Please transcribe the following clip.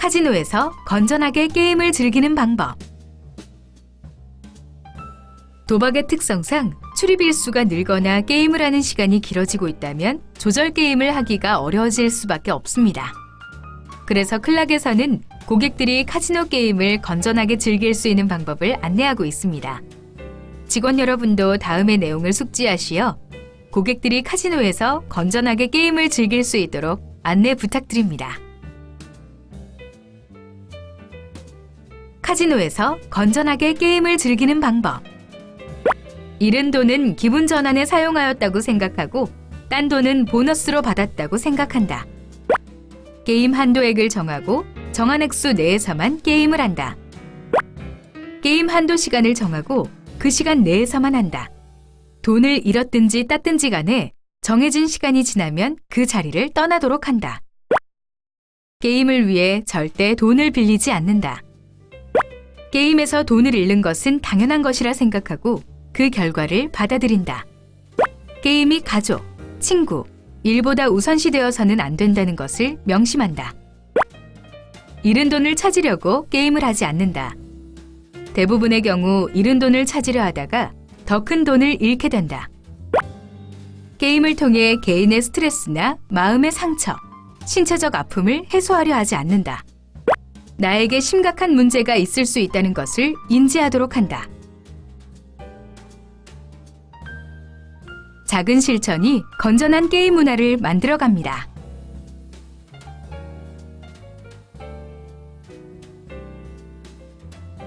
카지노에서 건전하게 게임을 즐기는 방법. 도박의 특성상 출입 일수가 늘거나 게임을 하는 시간이 길어지고 있다면 조절 게임을 하기가 어려워질 수밖에 없습니다. 그래서 클락에서는 고객들이 카지노 게임을 건전하게 즐길 수 있는 방법을 안내하고 있습니다. 직원 여러분도 다음의 내용을 숙지하시어 고객들이 카지노에서 건전하게 게임을 즐길 수 있도록 안내 부탁드립니다. 카지노에서 건전하게 게임을 즐기는 방법. 잃은 돈은 기분 전환에 사용하였다고 생각하고 딴 돈은 보너스로 받았다고 생각한다. 게임 한도액을 정하고 정한 액수 내에서만 게임을 한다. 게임 한도 시간을 정하고 그 시간 내에서만 한다. 돈을 잃었든지 땄든지 간에 정해진 시간이 지나면 그 자리를 떠나도록 한다. 게임을 위해 절대 돈을 빌리지 않는다. 게임에서 돈을 잃는 것은 당연한 것이라 생각하고 그 결과를 받아들인다. 게임이 가족, 친구, 일보다 우선시되어서는 안 된다는 것을 명심한다. 잃은 돈을 찾으려고 게임을 하지 않는다. 대부분의 경우 잃은 돈을 찾으려 하다가 더 큰 돈을 잃게 된다. 게임을 통해 개인의 스트레스나 마음의 상처, 신체적 아픔을 해소하려 하지 않는다. 나에게 심각한 문제가 있을 수 있다는 것을 인지하도록 한다. 작은 실천이 건전한 게임 문화를 만들어갑니다.